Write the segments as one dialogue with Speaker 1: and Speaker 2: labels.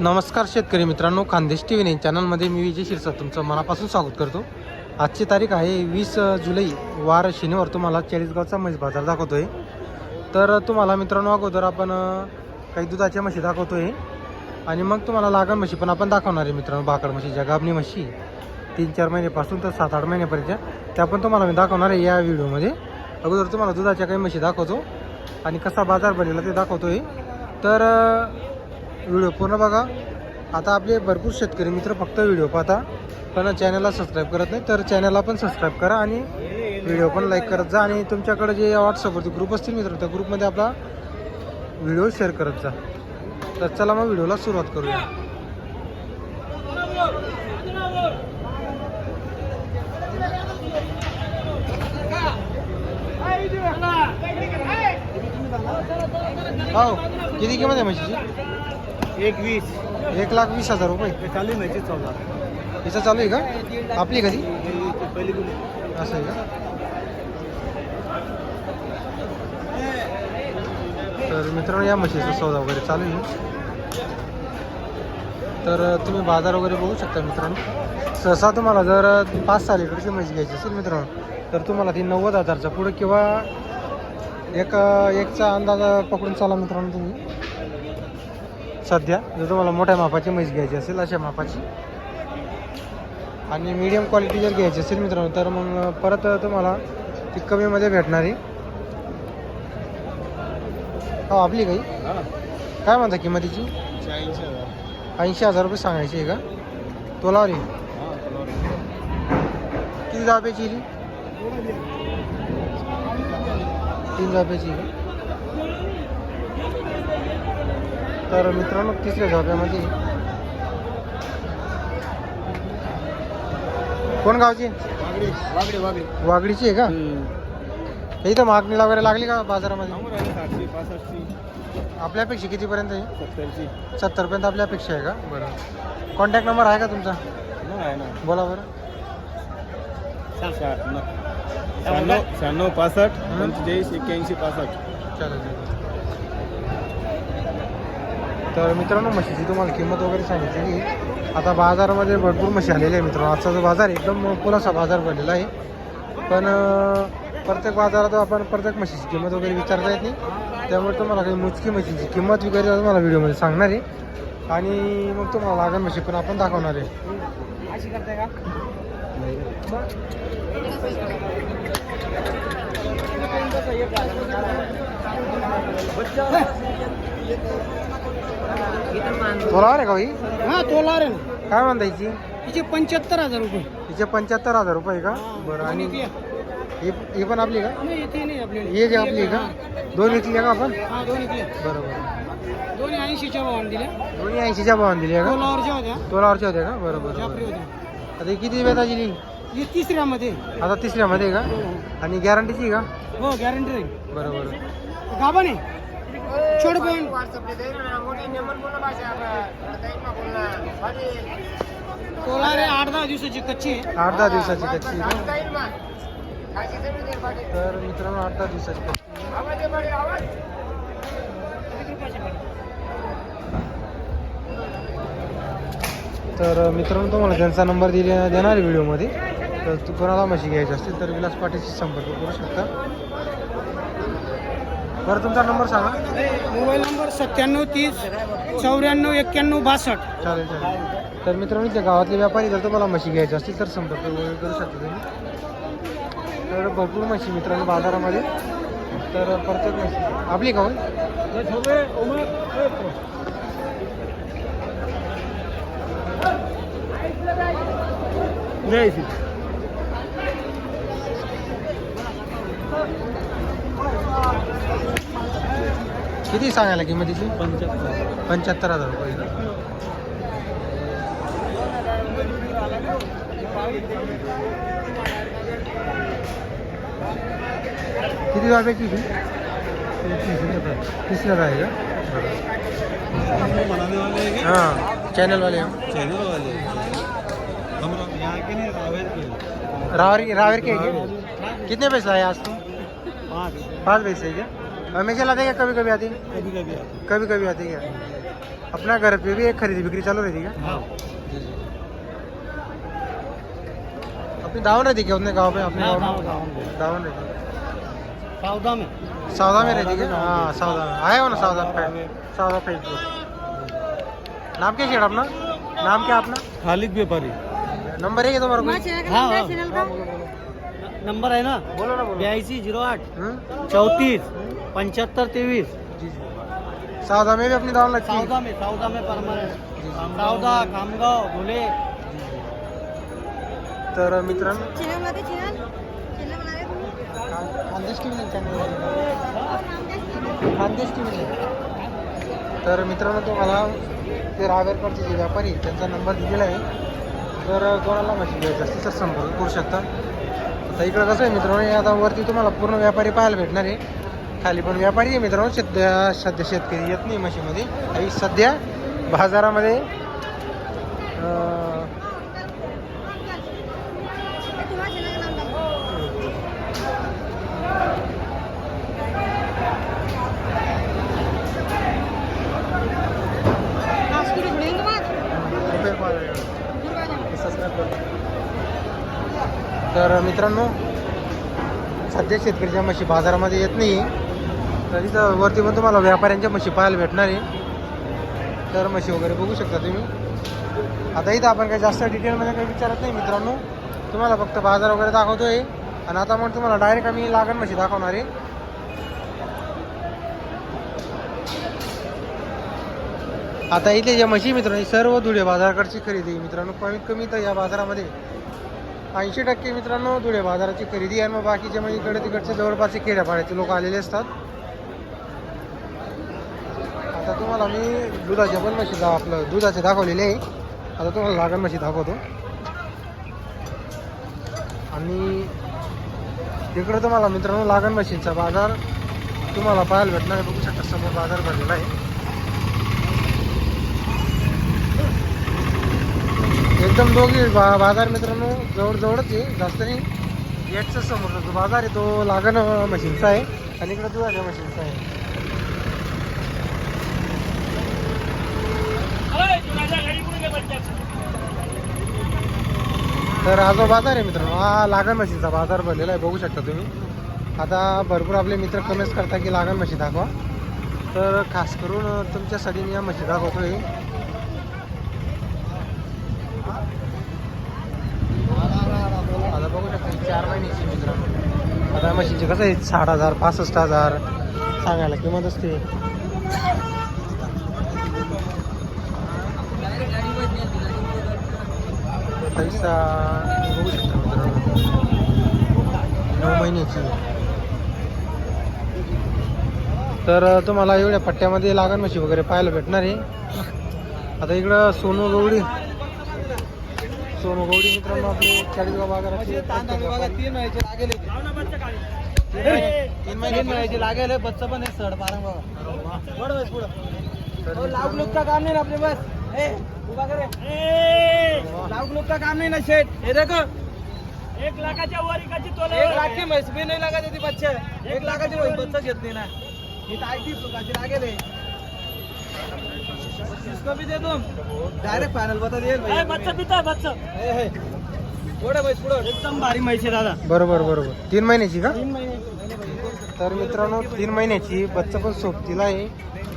Speaker 1: नमस्कार शेतकरी मित्रांनो खानदेश टी व्ही चॅनलमध्ये मी विजय शिरसा तुमचं मनापासून स्वागत करतो. आजची तारीख आहे वीस जुलै वार शनिवार. तुम्हाला चाळीसगावचा म्हैस बाजार दाखवतोय. तर तुम्हाला मित्रांनो अगोदर आपण काही दुधाच्या म्हशी दाखवतोय. आणि मग तुम्हाला लागण म्हशी पण आपण दाखवणार आहे मित्रांनो भाकड म्हशीच्या गाबणी म्हशी. तीन चार महिन्यापासून तर सात आठ महिन्यापर्यंत. त्या पण तुम्हाला मी दाखवणार आहे या व्हिडिओमध्ये. अगोदर तुम्हाला दुधाच्या काही म्हशी दाखवतो. आणि कसा बाजार बनलेला ते दाखवतोय. तर व्हिडिओ पूर्ण बघा. आता आपले भरपूर शेतकरी मित्र फक्त व्हिडिओ पाहता पण चॅनलला सबस्क्राईब करत नाही तर चॅनलला पण सबस्क्राईब करा आणि व्हिडिओ पण लाईक करत जा आणि तुमच्याकडे जे व्हॉट्सअपवरती ग्रुप असतील मित्र त्या ग्रुपमध्ये आपला व्हिडिओ शेअर करत जा. तर चला मग व्हिडिओला सुरुवात करूया. हो किती किंमत आहे म्हशीची?
Speaker 2: एक वीस.
Speaker 1: एक लाख वीस हजार रुपये.
Speaker 2: चालू माहिती चौदा
Speaker 1: हिचं चालू आहे. का? आपली कधी
Speaker 2: पहिली
Speaker 1: असं आहे का? तर मित्रांनो या म्हशीचा सौदा वगैरे चालू आहे. तर तुम्ही बाजार वगैरे बघू शकता मित्रांनो. सहसा तुम्हाला जर पाच सहा लिटरची म्हशी घ्यायची असेल मित्रांनो तर तुम्हाला ती नव्वद हजारच्या पुढे किंवा एक एकचा अंदाज पकडून चाला मित्रांनो तुम्ही. सध्या जर तुम्हाला मोठ्या मापाची म्हैस घ्यायची असेल अशा मापाची. आणि मीडियम क्वालिटी जर घ्यायची असेल मित्रांनो तर मग परत तुम्हाला ती कमीमध्ये भेटणारी. हो आपली काही? काय म्हणता किंमतीची?
Speaker 2: ऐंशी हजार
Speaker 1: रुपये सांगायची आहे का? तोलावर किती जाब्याची? तीन जाब्याची का? तर मित्रांनो तिसऱ्या जाब्यामध्ये कोण गावची?
Speaker 2: वागडी वागडी वागडी
Speaker 1: वागडीची आहे का? हे इथं मागणीला वगैरे लागली का बाजारामध्ये?
Speaker 2: समोर आहे साठशे पासष्टची.
Speaker 1: आपल्यापेक्षा कितीपर्यंत आहे?
Speaker 2: सत्तरची.
Speaker 1: सत्तरपर्यंत आपल्यापेक्षा आहे का? बरं. कॉन्टॅक्ट नंबर आहे का तुमचा?
Speaker 2: न आहे ना.
Speaker 1: बोला बरं.
Speaker 2: शहाण्णव शहाण्णव पासष्ट पंचेचाळीस एक्क्याऐंशी पासष्ट.
Speaker 1: चालेल चालेल. तर मित्रांनो म्हशीची तुम्हाला किंमत वगैरे सांगितलेली आहे. आता बाजारामध्ये भरपूर म्हशी आलेल्या आहे मित्रांनो. आजचा जो बाजार एकदम पुलासा बाजार भरलेला आहे. पण प्रत्येक बाजारात आपण प्रत्येक म्हशीची किंमत वगैरे विचारता येत नाही. त्यामुळे तुम्हाला काही मुचकी म्हशीची किंमत वगैरे तुम्हाला व्हिडिओमध्ये सांगणार आहे. आणि मग तुम्हाला लागण म्हशी पण आपण दाखवणार आहे.
Speaker 2: अशी करताय का?
Speaker 1: थोडा आहे का ही
Speaker 2: हा तोला रे
Speaker 1: काय म्हणता हिची?
Speaker 2: तिचे पंच्याहत्तर हजार रुपये.
Speaker 1: हिचे पंच्याहत्तर हजार रुपये का? बरं आणि ही ही पण आपली का?
Speaker 2: नाही येते नाही आपल्याला
Speaker 1: ही जी आपली का? दोन विकली का आपण?
Speaker 2: हा दोन इकडे
Speaker 1: बरं बरं.
Speaker 2: दोन्ही ऐंशीच्या भावाने दिल्या.
Speaker 1: दोन्ही ऐंशीच्या भावाने दिली का?
Speaker 2: तोलावरच्या होत्या.
Speaker 1: तोलावरच्या होत्या का? बरं बरं
Speaker 2: जाफरी
Speaker 1: बरं.
Speaker 2: होत्या.
Speaker 1: आता ही किती वेताची दिली
Speaker 2: ही तिसऱ्यामध्ये.
Speaker 1: आता तिसऱ्यामध्ये का? आणि गॅरंटीची का?
Speaker 2: हो गॅरंटी राहील.
Speaker 1: बरं बरं.
Speaker 2: गाभा नाही छोड पण तोला रे आठ दहा दिवसाची कच्ची आहे
Speaker 1: आठ दहा दिवसाची कच्ची? तर मित्रांनो आठ दहा दिवसाची कच्ची. तर मित्रांनो तुम्हाला त्यांचा नंबर दिले देणार व्हिडिओमध्ये तर तू कोणाला म्हशी घ्यायची असतील तर विलास पाटीलशी संपर्क करू शकता बरं तुमचा नंबर सांगा.
Speaker 2: मोबाईल नंबर सत्त्याण्णव तीस चौऱ्याण्णव एक्क्याण्णव बासष्ट.
Speaker 1: चालेल चालेल. तर मित्रांनो त्या गावातले व्यापारी जर तुम्हाला म्हशी घ्यायची असतील तर संपर्क वगैरे करू शकता तुम्ही. तर भरपूर म्हशी मित्रांनो बाजारामध्ये. तर प्रत्येक म्हशी. आपली का होय? किती सांगायला किंमतीची पंच्याहत्तर हजार रुपये. का? किती? जाब्याची ती तिसऱ्यात आहे का? हां चॅनलवाले रावर रावर के? क्या? कितने पैसे आए आज तुम
Speaker 2: पाँच.
Speaker 1: पाँच पैसे क्या हमेशा लाते क्या कभी कभी आते
Speaker 2: कभी कभी आते
Speaker 1: कभी कभी आते क्या? अपना घर पे भी एक खरीदी बिक्री चालू रहती क्या?
Speaker 2: हाँ।
Speaker 1: अपनी दावन रहती क्या अपने गाँव पे? अपने
Speaker 2: हाँ,
Speaker 1: गाँव में?
Speaker 2: गाँव- गाँव में।
Speaker 1: दावन रहती
Speaker 2: सौदा में।
Speaker 1: सौदा में रहती क्या? हाँ सौदा में। आए हो ना सौदा पे? सौदा फेसबुक नाम क्या शेड अपना? नाम क्या अपना?
Speaker 2: खालिद व्यापारी।
Speaker 1: नंबर है क्या तुम्हारा कोई?
Speaker 2: हाँ हाँ। नंबर है ना?
Speaker 1: बोलो ना बोलो।
Speaker 2: बयासी ज़ीरो आठ।
Speaker 1: हम्म?
Speaker 2: चौतीस। पंचहत्तर तेईस
Speaker 1: जी जी सौदा में भी अपनी दावन लगती है
Speaker 2: सौदा में सौदा में परमानेंट. सौदा खामगाव धुले
Speaker 1: तर मित्रांनो Khandesh T V Khandesh T V तर मित्रांनो तुम्हाला ते रावेरकडचे जे व्यापारी त्यांचा नंबर दिलेला आहे. तर कोणाला म्हशी घ्यायचं असतील तर संपर्क करू शकता. आता इकडं कसं आहे मित्रांनो हे आता वरती तुम्हाला पूर्ण व्यापारी पाहायला भेटणार आहे. खाली पण व्यापारी आहे मित्रांनो. सध्या सध्या शेतकरी येत नाही म्हशीमध्ये. आणि सध्या बाजारामध्ये तर मित्रांनो सध्या शेतकरीच्या म्हशी बाजारामध्ये येत नाही तर इथं वरती पण तुम्हाला व्यापाऱ्यांच्या म्हशी पाहायला भेटणार आहे. तर म्हशी वगैरे बघू शकता तुम्ही. आता इथं आपण काही जास्त डिटेलमध्ये काही विचारत नाही मित्रांनो. तुम्हाला फक्त बाजार वगैरे दाखवतोय. आणि आता मग तुम्हाला डायरेक्ट आम्ही लागण म्हशी दाखवणार आहे. आता इथे ज्या म्हशी मित्रांनो सर्व धुळे बाजाराकडची खरेदी आहे मित्रांनो. कमीत कमी तर या बाजारामध्ये ऐंशी टक्के मित्रांनो धुळे बाजाराची खरेदी आहे. मग बाकीचे म्हणजे इकडे तिकडचे जवळपासचे खेड्यापाड्याचे लोक आलेले असतात. आता तुम्हाला मी दुधाच्या पण म्हशी दा आपलं दुधाचे दाखवलेले आहे. आता तुम्हाला लागण म्हशी दाखवतो. आणि तिकडे तुम्हाला मित्रांनो लागण म्हशींचा बाजार तुम्हाला पाहायला भेटणार बघू शकता समोर बाजार भरलेला आहे. एकदम दोघी बा बाजार मित्रांनो जवळजवळच आहे. जास्त नाही. याच्या समोर जो बाजार आहे तो लागण मशीनचा आहे. आणि इकडे दुधाच्या मशीनचा आहे. तर हा जो बाजार आहे मित्रांनो हा लागण म्हशीचा बाजार भरलेला आहे बघू शकता तुम्ही. आता भरपूर आपले मित्र कमेंट्स करता की लागण मशी दाखवा. तर खास करून तुमच्यासाठी मी या मशी दाखवतोय. आता बघू शकता चार महिन्याची मित्रांनो. आता म्हशीचे कसं आहे? साठ हजार पासष्ट हजार सांगायला किंमत असते. पैसा बघू शकता मित्रांनो. नऊ महिन्याची. तर तुम्हाला एवढ्या पट्ट्यामध्ये लागण म्हशी वगैरे पाहायला भेटणार आहे. आता इकडं सोनू गवडी सोनू गवडी मित्रांनो आपले चाळीसगाव
Speaker 2: तीन लागेल
Speaker 1: तीन
Speaker 2: महिन्याचे लागेल बच्चा पण एक सड बारा पुढं. काम नाही आपले बस. ए उभा करे लाख लुक का काम नाही ना शेठ? हे देखो.
Speaker 3: एक लाखाच्या वर एकाची तोल
Speaker 2: एक लाख की म्हैस भी नाही लागत ती बच्चे. एक लाखाची म्हैस बच्चा घेत नाही ना. ही तर सुखाची लागेल. इसको भी दे तुम. डायरेक्ट फायनल बता दिए
Speaker 3: ए, बच्चा पिता बच्चा.
Speaker 2: पुढे म्हैस पुढे.
Speaker 3: एकदम भारी म्हैशी दादा.
Speaker 1: बरोबर बरोबर. तीन महिन्याची का?
Speaker 2: तीन
Speaker 1: तर मित्रांनो तीन महिन्याची बच्चा पण सोबतीला आहे.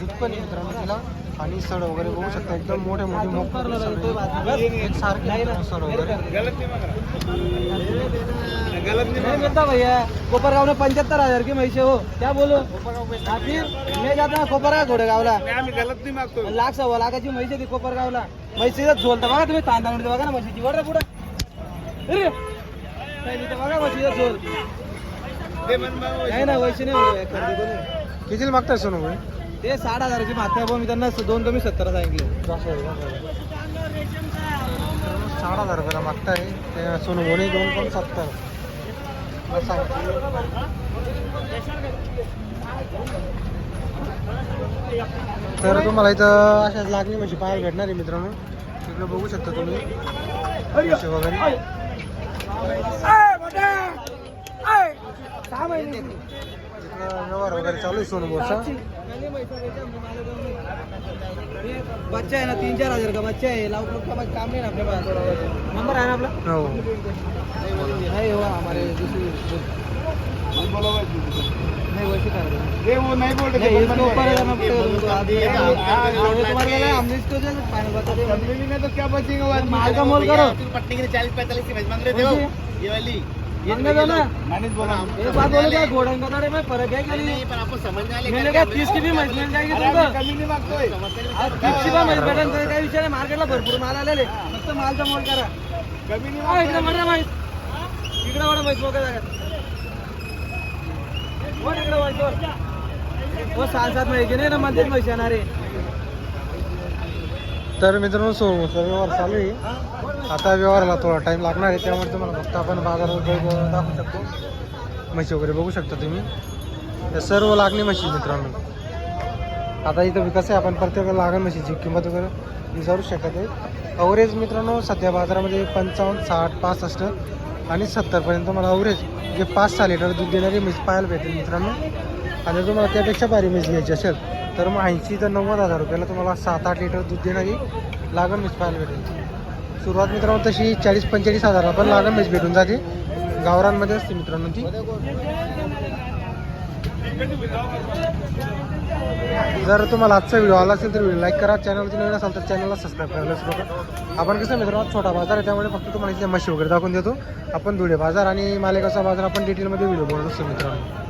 Speaker 1: दूध पण आहे मित्रांनो तिला. आणि सड वगैरे बघू शकता. एकदम मोठे मोठे मोठे सारखे सड वगैरे
Speaker 2: कोपरगांव में पचहत्तर हजार की म्हैसे हो. क्या बोलो? मैं जाता हूँ कोपरगाव घोडेगावला.
Speaker 3: गलत नाही मागतो
Speaker 2: लाख सव्वा लाखाची म्हैस आहे ती कोपरगावला. म्हैसीचा झोलता बघा तुम्ही तांदळा म्हणते बघा ना म्हशीची. वर पुढे. बघा म्हशीचा झोल. नाही ना वैसे नाही खरेदी.
Speaker 1: कितीला मागताय सोनू भाई?
Speaker 2: ते साठ हजाराची मागताय भाऊ मी त्यांना दोन कमी सत्तर सांगितले.
Speaker 1: साठ हजार रुपयाला मागताय ते सोनू भाऊने दोन पण सत्तर. तर तुम्हाला इथं अशाच लागणी म्हशी पाहायला भेटणार आहे मित्रांनो. तिकडे बघू शकता तुम्ही. वगैरे.
Speaker 2: महिने.
Speaker 1: व्यवहार वगैरे चालू आहे सोनू बोरचा
Speaker 2: बच्चा आहे ना तीन चार हजार का बच्चा आहे. का काम नाही ना आपल्या पास. नंबर आहे ना आपला?
Speaker 1: हो.
Speaker 2: नहीं हुआ हमारे दूसरी नहीं हैं।
Speaker 3: बोल
Speaker 2: लिए करो.
Speaker 3: पट्टी के चालीस पैंतालीस की मांग
Speaker 2: रहे थे वो?
Speaker 3: ये वाली.
Speaker 2: फर्क क्या तीस की भेटेल नाही मार्केटला भरपूर माल आलेले फक्त मालचा मोल करा।
Speaker 3: कमी नहीं
Speaker 2: इकडे म्हणा म्हैस इकडे म्हणा म्हैस मोकळ्या जागात वर इकडे वर वर. हो सहा सात महिने नाही ना येणार आहे
Speaker 1: तर मित्रांनो व्यवहार चालू आहे आता व्यवहाराला थोडा टाइम लागणार आहे त्यामुळे तुम्हाला फक्त आपण बाजारात दाखवू शकतो. म्हशी वगैरे बघू शकता तुम्ही. या सर्व लागणे म्हशी मित्रांनो. आता इथं कसं आहे आपण प्रत्येक लागण म्हशीची किंमत वगैरे विचारू शकत आहे. अवरेज मित्रांनो सध्या बाजारामध्ये पंचावन्न साठ पासष्ट आणि सत्तरपर्यंत मला अवरेज जे पाच सहा लिटर दूध देणारी म्हैस पाहायला भेटेल मित्रांनो. आणि तुम्हाला त्यापेक्षा भारी म्हैस घ्यायची असेल तर मग ऐंशी ते नव्वद हजार रुपयाला तुम्हाला सात आठ लिटर दूध देणारी लागण म्हैस पाहायला भेटेल. सुरुवात मित्रांनो तशी चाळीस पंचेचाळीस हजार पण लहान म्हैस भेटून जाते. गावरांमध्ये असते मित्रांनो ती. जर तुम्हाला आजचा व्हिडिओ आला असेल तर व्हिडिओ लाईक करा. चॅनलची नवीन असाल तर चॅनलला सबस्क्राईब करायला विसरू आपण कसं मित्रांनो छोटा बाजार आहे त्यामुळे फक्त तुम्हाला इथे मशी वगैरे दाखवून देतो. आपण धुळे बाजार आणि मालेगावचा बाजार आपण डिटेलमध्ये व्हिडिओ बनवत असतो मित्रांनो.